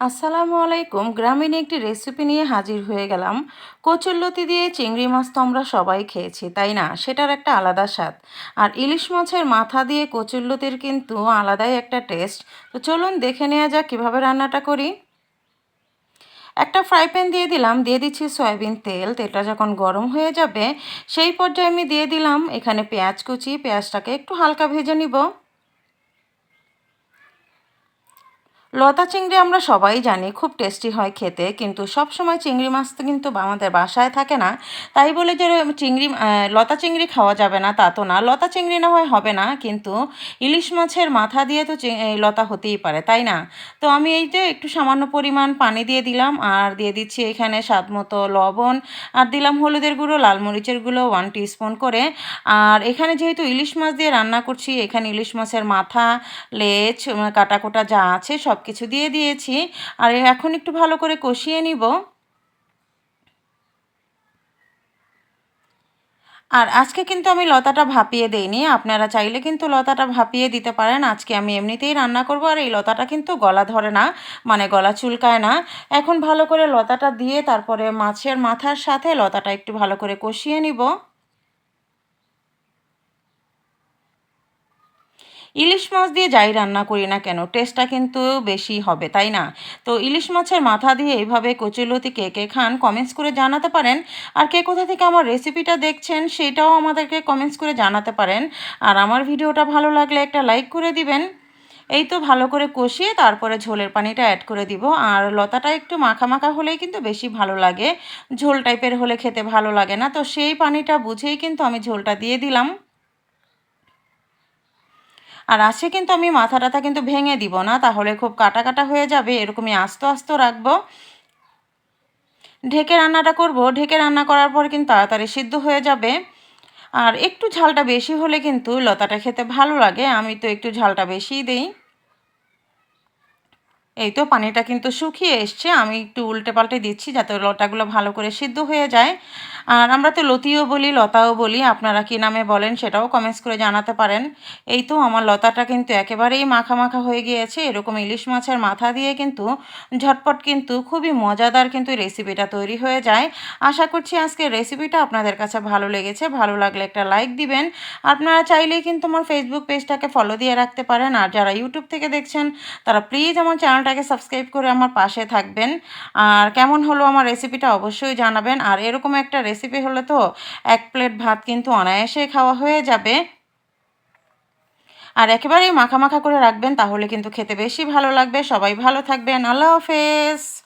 আসসালামু আলাইকুম। গ্রামীণ একটি রেসিপি নিয়ে হাজির হয়ে গেলাম। কচুরলতি দিয়ে চিংড়ি মাছ তো আমরা সবাই খেয়েছি, তাই না? সেটার একটা আলাদা স্বাদ। আর ইলিশ মাছের মাথা দিয়ে কচুরলতির কিন্তু আলাদাই একটা টেস্ট তো চলুন দেখে নেওয়া যাক কীভাবে রান্নাটা করি। একটা ফ্রাই প্যান দিয়ে দিলাম, দিয়ে দিচ্ছি সয়াবিন তেল। তেলটা যখন গরম হয়ে যাবে, সেই পর্যায়ে আমি দিয়ে দিলাম এখানে পেঁয়াজ কুচি। পেঁয়াজটাকে একটু হালকা ভেজে নিব। লতা চিংড়ি আমরা সবাই জানি খুব টেস্টি হয় খেতে, কিন্তু সব সময় চিংড়ি মাছ তো কিন্তু আমাদের বাসায় থাকে না। তাই বলে যে চিংড়ি লতা চিংড়ি খাওয়া যাবে না তা তো না। লতা চিংড়ি না হয় হবে না, কিন্তু ইলিশ মাছের মাথা দিয়ে তো লতা হতেই পারে, তাই না? তো আমি এই যে একটু সামান্য পরিমাণ পানি দিয়ে দিলাম, আর দিয়ে দিচ্ছি এখানে স্বাদ মতো লবণ, আর দিলাম হলুদের গুঁড়ো, লাল মরিচের গুঁড়ো ওয়ান টিস্পুন করে। আর এখানে যেহেতু ইলিশ মাছ দিয়ে রান্না করছি, এখানে ইলিশ মাছের মাথা, লেজ কাটা কোটা যা আছে সব কিছু দিয়ে দিয়েছি। আর এখন একটু ভালো করে কষিয়ে নিব। আর আজকে কিন্তু আমি লতাটা ভাপিয়ে দেইনি। আপনারা চাইলে কিন্তু লতাটা ভাপিয়ে দিতে পারেন। আজকে আমি এমনিতেই রান্না করব আর এই লতাটা কিন্তু গলা ধরে না মানে গলা চুলকায় না। এখন ভালো করে লতাটা দিয়ে তারপরে মাছের মাথার সাথে লতাটা একটু ভালো করে কষিয়ে নিব। ইলিশ মাছ দিয়ে যাই রান্না করি না কেন? টেস্টটা কিন্তু বেশি হবে, তাই না? তো ইলিশ মাছের মাথা দিয়ে এইভাবে কচুলতি কে কে খান কমেন্টস করে জানাতে পারেন। আর কে কোথা থেকে আমার রেসিপিটা দেখছেন সেটাও আমাদেরকে কমেন্টস করে জানাতে পারেন। আর আমার ভিডিওটা ভালো লাগলে একটা লাইক করে দিবেন। এই তো ভালো করে কষিয়ে তারপরে ঝোলের পানিটা অ্যাড করে দিব। আর লতাটা একটু মাখা মাখা হলেই কিন্তু বেশি ভালো লাগে। ঝোল টাইপের হলে খেতে ভালো লাগে না। তো সেই পানিটা বুঝেই কিন্তু আমি ঝোলটা দিয়ে দিলাম। আর আসে কিন্তু আমি মাথা টাথা কিন্তু ভেঙে দিব না, তাহলে খুব কাটা কাটা হয়ে যাবে, এরকমই আস্ত আস্ত রাখব। ঢেকে রান্নাটা করব, ঢেকে রান্না করার পর কিন্তু তাড়াতাড়ি সিদ্ধ হয়ে যাবে। আর একটু ঝালটা বেশি হলে কিন্তু লতাটা খেতে ভালো লাগে, আমি তো একটু ঝালটা বেশিই দিই। এই তো পানিটা কিন্তু শুকিয়ে এসছে। আমি একটু উল্টে পাল্টে দিচ্ছি যাতে লতাগুলো ভালো করে সিদ্ধ হয়ে যায়। আর আমরা তো লতিও বলি, লতাও বলি। আপনারা কি নামে বলেন সেটাও কমেন্টস করে জানাতে পারেন। এই তো আমার লতাটা কিন্তু একেবারেই মাখা মাখা হয়ে গিয়েছে। এরকম ইলিশ মাছের মাথা দিয়ে কিন্তু ঝটপট কিন্তু খুবই মজাদার কিন্তু রেসিপিটা তৈরি হয়ে যায়। আশা করছি আজকের রেসিপিটা আপনাদের কাছে ভালো লেগেছে। ভালো লাগলে একটা লাইক দিবেন। আপনারা চাইলেই কিন্তু আমার ফেসবুক পেজটাকে ফলো দিয়ে রাখতে পারেন। আর যারা ইউটিউব থেকে দেখছেন, তারা প্লিজ আমার চ্যানেলটাকে সাবস্ক্রাইব করে আমার পাশে থাকবেন। আর কেমন হলো আমার রেসিপিটা অবশ্যই জানাবেন। আর এরকম একটা রেসিপি হলে তো এক প্লেট ভাত কিন্তু অনায়াসে খাওয়া হয়ে যাবে। আর একেবারেই মাখা মাখা করে রাখবেন, তাহলে কিন্তু খেতে বেশি ভালো লাগবে। সবাই ভালো থাকবেন। আল্লাহ হাফেজ।